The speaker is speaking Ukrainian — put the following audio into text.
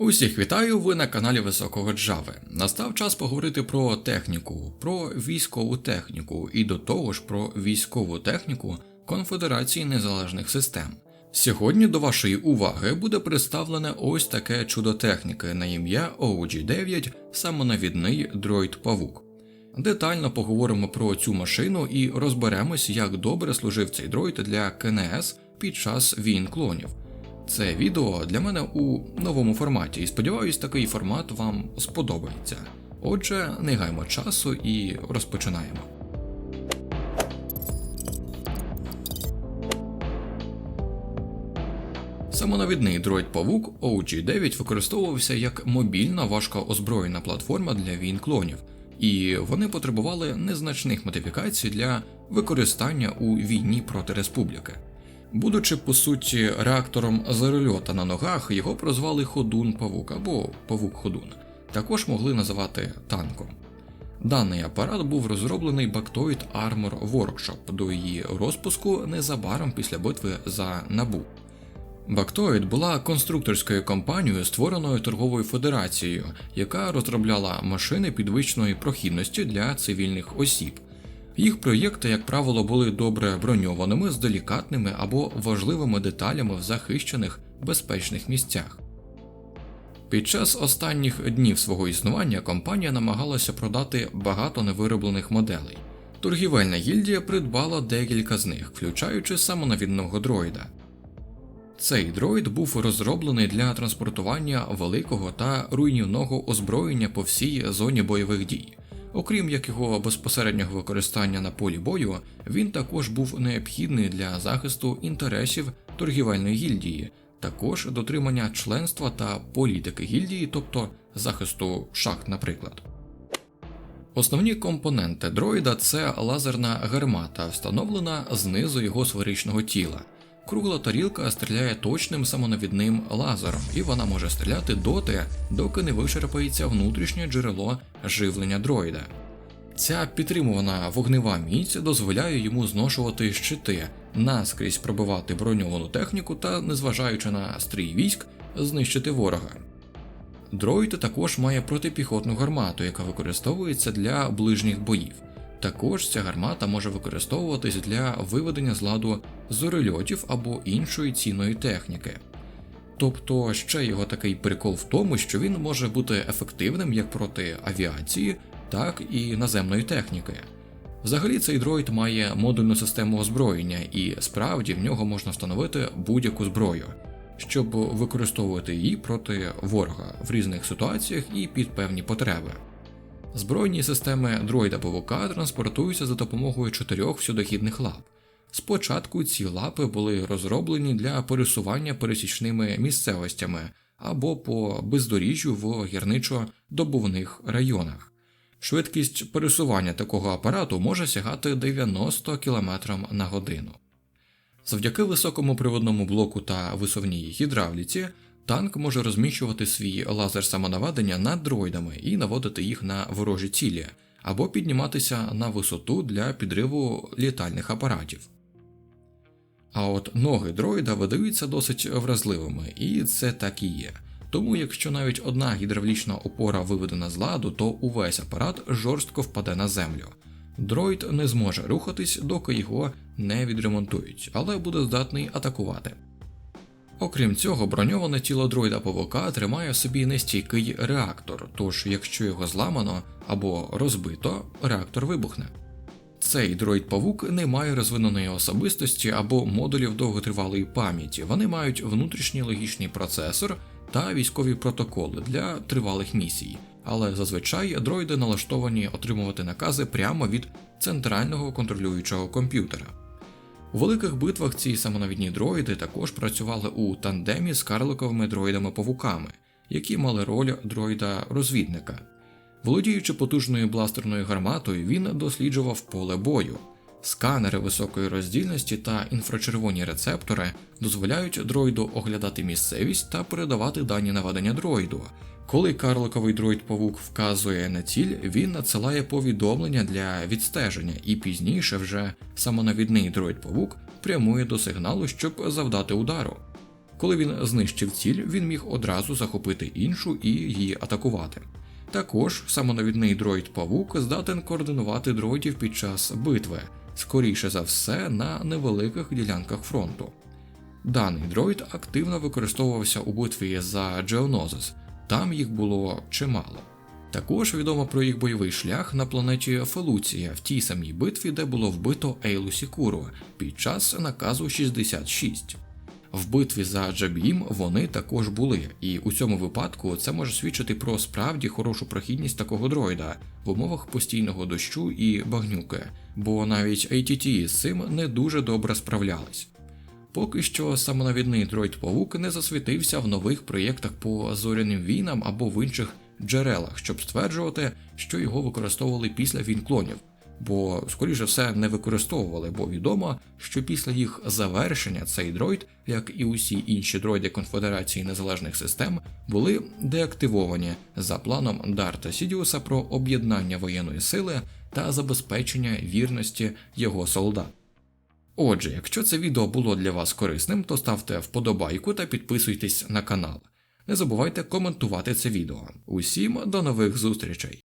Усіх вітаю, ви на каналі Високого Джави. Настав час поговорити про техніку, про військову техніку і до того ж про військову техніку Конфедерації Незалежних Систем. Сьогодні до вашої уваги буде представлене ось таке чудо техніки на ім'я OG9 самонавідний дроїд Павук. Детально поговоримо про цю машину і розберемось, як добре служив цей дроїд для КНС під час війн клонів. Це відео для мене у новому форматі, і сподіваюсь, такий формат вам сподобається. Отже, не гаймо часу і розпочинаємо. Самонавідний дроїд Павук OG9 використовувався як мобільна важкоозброєна платформа для війн клонів, і вони потребували незначних модифікацій для використання у війні проти республіки. Будучи по суті реактором зарольота на ногах, його прозвали Ходун Павук або Павук Ходун, також могли називати танком. Даний апарат був розроблений Bactoid Armor Workshop до її розпуску незабаром після битви за Набу. Bactoid була конструкторською компанією, створеною торговою федерацією, яка розробляла машини підвищеної прохідності для цивільних осіб. Їх проєкти, як правило, були добре броньованими з делікатними або важливими деталями в захищених безпечних місцях. Під час останніх днів свого існування компанія намагалася продати багато невироблених моделей. Торгівельна гільдія придбала декілька з них, включаючи самонавідного дроїда. Цей дроїд був розроблений для транспортування великого та руйнівного озброєння по всій зоні бойових дій. Окрім як його безпосереднього використання на полі бою, він також був необхідний для захисту інтересів торгівельної гільдії, також дотримання членства та політики гільдії, тобто захисту шахт, наприклад. Основні компоненти дроїда це лазерна гармата, встановлена знизу його сферичного тіла. Кругла тарілка стріляє точним самонавідним лазером, і вона може стріляти доти, доки не вичерпається внутрішнє джерело живлення дроїда. Ця підтримувана вогнева міць дозволяє йому зношувати щити, наскрізь пробивати броньовану техніку та, незважаючи на стрій військ, знищити ворога. Дроїд також має протипіхотну гармату, яка використовується для ближніх боїв. Також ця гармата може використовуватись для виведення з ладу зорильотів або іншої цінної техніки. Тобто ще його такий прикол в тому, що він може бути ефективним як проти авіації, так і наземної техніки. Взагалі цей дроїд має модульну систему озброєння, і справді в нього можна встановити будь-яку зброю, щоб використовувати її проти ворога в різних ситуаціях і під певні потреби. Збройні системи дроїда павука транспортуються за допомогою чотирьох всюдохідних лап. Спочатку ці лапи були розроблені для пересування пересічними місцевостями або по бездоріжжю в гірничо-добувних районах. Швидкість пересування такого апарату може сягати 90 км на годину. Завдяки високому приводному блоку та висовній гідравліці Танк може розміщувати свій лазер самонаведення над дроїдами і наводити їх на ворожі цілі, або підніматися на висоту для підриву літальних апаратів. А от ноги дроїда видаються досить вразливими, і це так і є. Тому, якщо навіть одна гідравлічна опора виведена з ладу, то увесь апарат жорстко впаде на землю. Дроїд не зможе рухатись, доки його не відремонтують, але буде здатний атакувати. Окрім цього, броньоване тіло дроїда павука тримає в собі нестійкий реактор, тож якщо його зламано або розбито, реактор вибухне. Цей дроїд павук не має розвиненої особистості або модулів довготривалої пам'яті, вони мають внутрішній логічний процесор та військові протоколи для тривалих місій, але зазвичай дроїди налаштовані отримувати накази прямо від центрального контролюючого комп'ютера. У великих битвах ці самонавідні дроїди також працювали у тандемі з карликовими дроїдами-павуками, які мали роль дроїда-розвідника. Володіючи потужною бластерною гарматою, він досліджував поле бою. Сканери високої роздільності та інфрачервоні рецептори дозволяють дроїду оглядати місцевість та передавати дані наведення дроїду, коли карликовий дроїд павук вказує на ціль, він надсилає повідомлення для відстеження, і пізніше вже самонавідний дроїд павук прямує до сигналу, щоб завдати удару. Коли він знищив ціль, він міг одразу захопити іншу і її атакувати. Також самонавідний дроїд Павук здатен координувати дроїдів під час битви, скоріше за все на невеликих ділянках фронту. Даний дроїд активно використовувався у битві за Джеонозис, там їх було чимало. Також відомо про їх бойовий шлях на планеті Фелуція в тій самій битві, де було вбито Ейлу Сікуру під час наказу 66. В битві за Джабім вони також були, і у цьому випадку це може свідчити про справді хорошу прохідність такого дроїда в умовах постійного дощу і багнюки, бо навіть ATT з цим не дуже добре справлялись. Поки що самонавідний дроїд Павук не засвітився в нових проєктах по зоряним війнам або в інших джерелах, щоб стверджувати, що його використовували після війн клонів, бо, скоріше все, не використовували, бо відомо, що після їх завершення цей дроїд, як і усі інші дроїди Конфедерації незалежних систем, були деактивовані за планом Дарта Сідіуса про об'єднання воєнної сили та забезпечення вірності його солдат. Отже, якщо це відео було для вас корисним, то ставте вподобайку та підписуйтесь на канал. Не забувайте коментувати це відео. Усім до нових зустрічей!